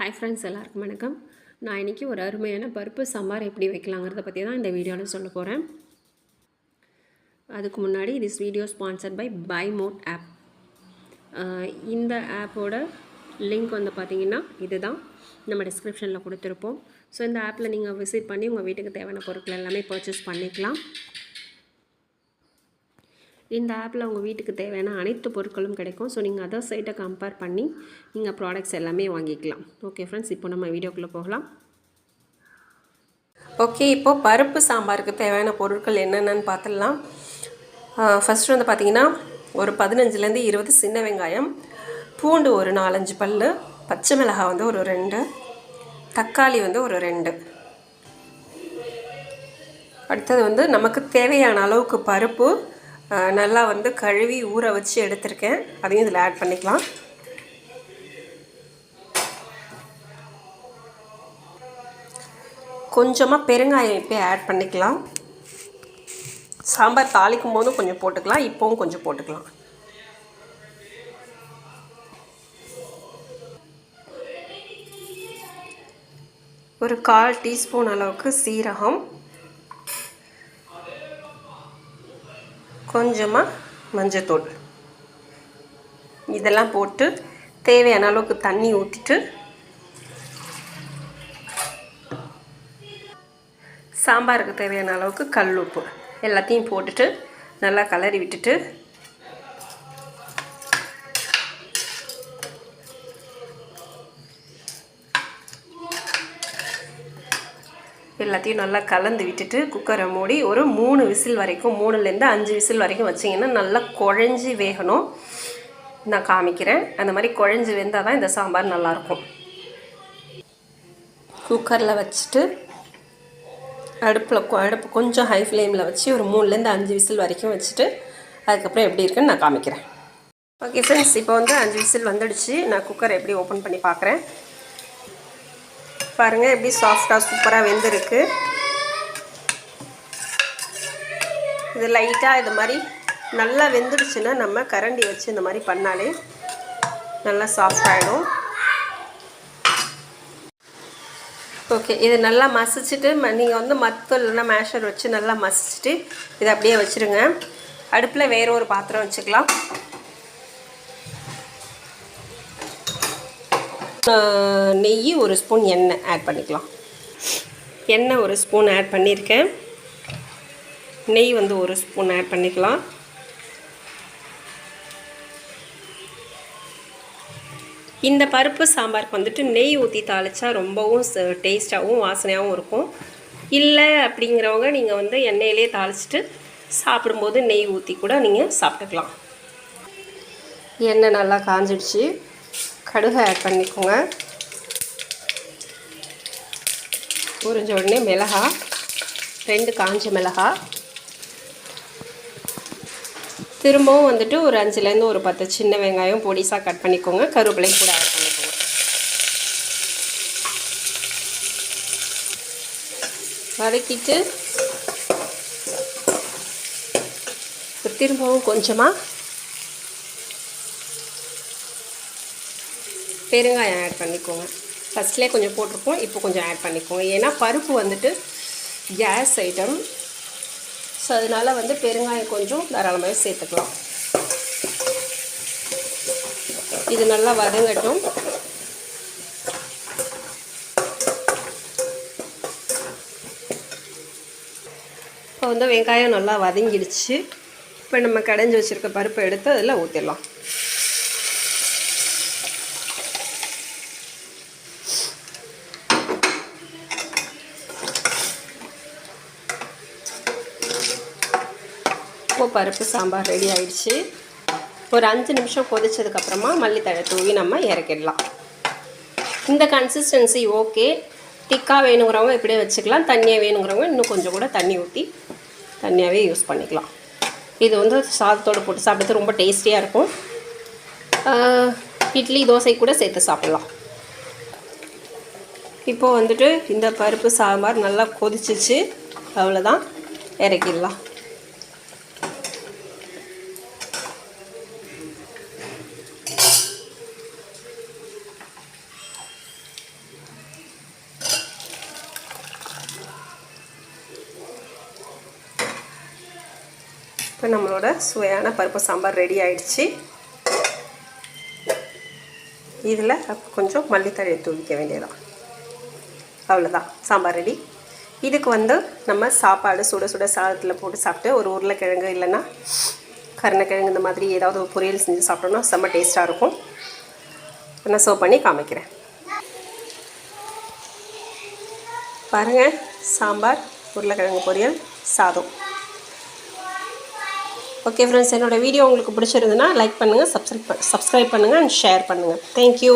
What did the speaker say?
Hi friends எல்லாருக்கும் வணக்கம். நான் இன்றைக்கி ஒரு அருமையான பருப்பு சாம்பார் எப்படி வைக்கலாங்கிறத பற்றி தான் இந்த வீடியோவில் சொல்ல போகிறேன் அதுக்கு முன்னாடி this video sponsored by by mod app இந்த ஆப்போட லிங்க் வந்து பார்த்தீங்கன்னா இதுதான். நம்ம டிஸ்கிரிப்ஷனில் கொடுத்துருப்போம். ஸோ இந்த ஆப்பில் நீங்கள் விசிட் பண்ணி உங்கள் வீட்டுக்கு தேவையான பொருட்கள் எல்லாமே பர்ச்சேஸ் பண்ணிக்கலாம். இந்த ஆப்பில் உங்கள் வீட்டுக்கு தேவையான அனைத்து பொருட்களும் கிடைக்கும். ஸோ நீங்கள் அதர் சைட்டை கம்பேர் பண்ணி நீங்கள் ப்ராடக்ட்ஸ் எல்லாமே வாங்கிக்கலாம். ஓகே ஃப்ரெண்ட்ஸ் இப்போ நம்ம வீடியோக்குள்ளே போகலாம். ஓகே இப்போது பருப்பு சாம்பாருக்கு தேவையான பொருட்கள் என்னென்னு பார்த்துடலாம். ஃபஸ்ட்டு வந்து பார்த்திங்கன்னா ஒரு பதினஞ்சுலேருந்து இருபது சின்ன வெங்காயம் பூண்டு ஒரு நாலஞ்சு பல் பச்சை மிளகாய் வந்து ஒரு ரெண்டு தக்காளி வந்து ஒரு ரெண்டு. அடுத்தது வந்து நமக்கு தேவையான அளவுக்கு பருப்பு நல்லா வந்து கழுவி ஊற வச்சு எடுத்திருக்கேன். அதையும் இதில் ஆட் பண்ணிக்கலாம். கொஞ்சமாக பெருங்காயம் இப்போ ஆட் பண்ணிக்கலாம். சாம்பார் தாளிக்கும் போதும் கொஞ்சம் போட்டுக்கலாம். இப்போவும் கொஞ்சம் போட்டுக்கலாம். ஒரு கால் டீஸ்பூன் அளவுக்கு சீரகம். கொஞ்சமாக மஞ்சத்தூள். இதெல்லாம் போட்டு தேவையான அளவுக்கு தண்ணி ஊற்றிட்டு சாம்பாருக்கு தேவையான அளவுக்கு கல் உப்பு. எல்லாத்தையும் போட்டுட்டு நல்லா கலரி விட்டுட்டு எல்லாத்தையும் நல்லா கலந்து விட்டுட்டு குக்கரை மூடி ஒரு மூணு விசில் வரைக்கும் மூணுலேருந்து அஞ்சு விசில் வரைக்கும் வச்சிங்கன்னா நல்லா குழஞ்சி வேகணும். நான் காமிக்கிறேன். அந்த மாதிரி குழஞ்சி வெந்தால் தான் இந்த சாம்பார் நல்லாயிருக்கும். குக்கரில் வச்சுட்டு அடுப்பில் கொ- அடுப்பு கொஞ்சம் ஹை ஃப்ளேமில் வச்சு ஒரு மூணுலேருந்து அஞ்சு விசில் வரைக்கும் வச்சுட்டு அதுக்கப்புறம் எப்படி இருக்குன்னு நான் காமிக்கிறேன். ஓகே ஃப்ரெண்ட்ஸ் இப்போ வந்து அஞ்சு விசில் வந்துடுச்சு. நான் குக்கரை எப்படி ஓப்பன் பண்ணி பார்க்குறேன். பாருங்கள் எப்படி சாஃப்டாக சூப்பராக வெந்திருக்கு. இது லைட்டாக இது மாதிரி நல்லா வெந்துடுச்சுன்னா நம்ம கரண்டி வச்சு இந்த மாதிரி பண்ணாலே நல்லா சாஃப்ட் ஆகிடும் ஓகே இது நல்லா மசிச்சுட்டு நீங்கள் வந்து மத்து இல்லைன்னா மேஷர் வச்சு நல்லா மசிச்சுட்டு இதை அப்படியே வச்சுருங்க. அடுப்பில் வேற ஒரு பாத்திரம் வச்சுக்கலாம். நெய் ஒரு ஸ்பூன் எண்ணெய் ஆட் பண்ணிக்கலாம். எண்ணெய் ஒரு ஸ்பூன் ஆட் பண்ணியிருக்கேன். நெய் வந்து ஒரு ஸ்பூன் ஆட் பண்ணிக்கலாம். இந்த பருப்பு சாம்பாருக்கு வந்துட்டு நெய் ஊற்றி தாளித்தா ரொம்பவும் டேஸ்ட்டாகவும் வாசனையாகவும் இருக்கும். இல்லை அப்படிங்கிறவங்க நீங்கள் வந்து எண்ணெயிலே தாளிச்சிட்டு சாப்பிடும்போது நெய் ஊற்றி கூட நீங்கள் சாப்பிட்டுக்கலாம். எண்ணெய் நல்லா காஞ்சிடுச்சு. கடுகு ஆட் பண்ணிக்கோங்க. உறிஞ்ச உடனே மிளகா ரெண்டு காஞ்ச மிளகா. திரும்பவும் வந்துட்டு ஒரு அஞ்சுலேருந்து ஒரு பத்து சின்ன வெங்காயம் பொடிசாக கட் பண்ணிக்கோங்க. கருவேப்பிலையும் கூட ஆட் பண்ணிக்கோங்க. வதக்கிட்டு திரும்பவும் கொஞ்சமாக பெருங்காயம் ஆட் பண்ணிக்கோங்க. ஃபஸ்ட்லேயே கொஞ்சம் போட்டிருப்போம் இப்போ கொஞ்சம் ஆட் பண்ணிக்கோங்க. ஏன்னா பருப்பு வந்துட்டு கேஸ் ஐட்டம் ஸோ அதனால் வந்து பெருங்காயம் கொஞ்சம் தாராளமாக சேர்த்துக்கலாம். இது நல்லா வதங்கட்டும். இப்போ வந்து வெங்காயம் நல்லா வதங்கிடுச்சு. இப்போ நம்ம கடைஞ்சி வச்சுருக்க பருப்பை எடுத்து அதில் ஊற்றிடலாம் உப்பு பருப்பு சாம்பார் ரெடி ஆயிடுச்சு. ஒரு அஞ்சு நிமிஷம் கொதிச்சதுக்கப்புறமா மல்லித்தழை தூவி நம்ம இறக்கிடலாம். இந்த கன்சிஸ்டன்சி ஓகே திக்காக வேணுங்கிறவங்க இப்படியே வச்சுக்கலாம். தண்ணியாக வேணுங்கிறவங்க இன்னும் கொஞ்சம் கூட தண்ணி ஊற்றி தண்ணியாகவே யூஸ் பண்ணிக்கலாம். இது வந்து சாதத்தோடு போட்டு சாப்பிட்றது ரொம்ப டேஸ்டியாக இருக்கும். இட்லி தோசை கூட சேர்த்து சாப்பிட்லாம். இப்போது வந்துட்டு இந்த பருப்பு சாம்பார் நல்லா கொதிச்சிச்சு. அவ்வளோதான் இறக்கிடலாம். இப்போ நம்மளோட சுவையான பருப்பு சாம்பார் ரெடி ஆயிடுச்சு. இதில் கொஞ்சம் மல்லித்தழையை தூவிக்க வேண்டியதான் அவ்வளோதான் சாம்பார் ரெடி. இதுக்கு வந்து நம்ம சாப்பாடு சுட சுட சாதத்தில் போட்டு சாப்பிட்டு ஒரு உருளைக்கிழங்கு இல்லைன்னா கருணக்கிழங்கு இந்த மாதிரி ஏதாவது ஒரு பொரியல் செஞ்சு சாப்பிட்டோம்னா செம்ம டேஸ்ட்டாக இருக்கும். நான் சர்வ் பண்ணி காமிக்கிறேன். பாருங்கள் சாம்பார் உருளைக்கிழங்கு பொரியல் சாதம். ஓகே ஃப்ரெண்ட்ஸ் என்னோடய வீடியோ உங்களுக்கு பிடிச்சிருந்துன்னா லைக் பண்ணுங்கள் சப்ஸ்கிரைப் சப்ஸ்கிரைப் பண்ணுங்கள் அண்ட் ஷேர் பண்ணுங்கள் தேங்க்யூ